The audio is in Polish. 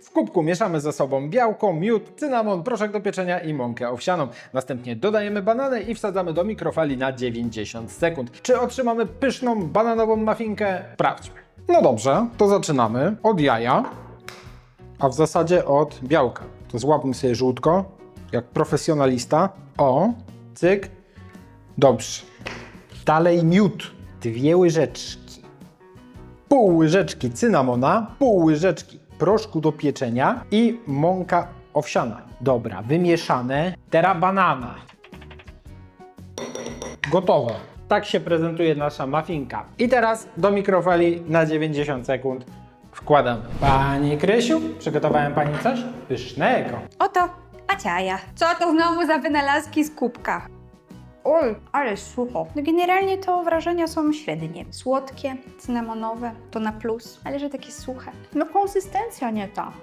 W kubku mieszamy ze sobą białko, miód, cynamon, proszek do pieczenia i mąkę owsianą. Następnie dodajemy banany i wsadzamy do mikrofali na 90 sekund. Czy otrzymamy pyszną bananową mafinkę? Sprawdźmy. No dobrze, to zaczynamy od jaja, a w zasadzie od białka. To złapmy sobie żółtko, jak profesjonalista. O, cyk. Dobrze. Dalej miód. Dwie łyżeczki. Pół łyżeczki cynamona, pół łyżeczki proszku do pieczenia i mąka owsiana. Dobra, wymieszane. Teraz banana. Gotowe. Tak się prezentuje nasza mafinka. I teraz do mikrofali na 90 sekund wkładamy. Pani Krysiu, przygotowałem Pani coś pysznego. Oto aciaja. Co to znowu za wynalazki z kubka? Oj, ale sucho. No generalnie to wrażenia są średnie. Słodkie, cynamonowe, to na plus, ale że takie suche. No konsystencja nie ta.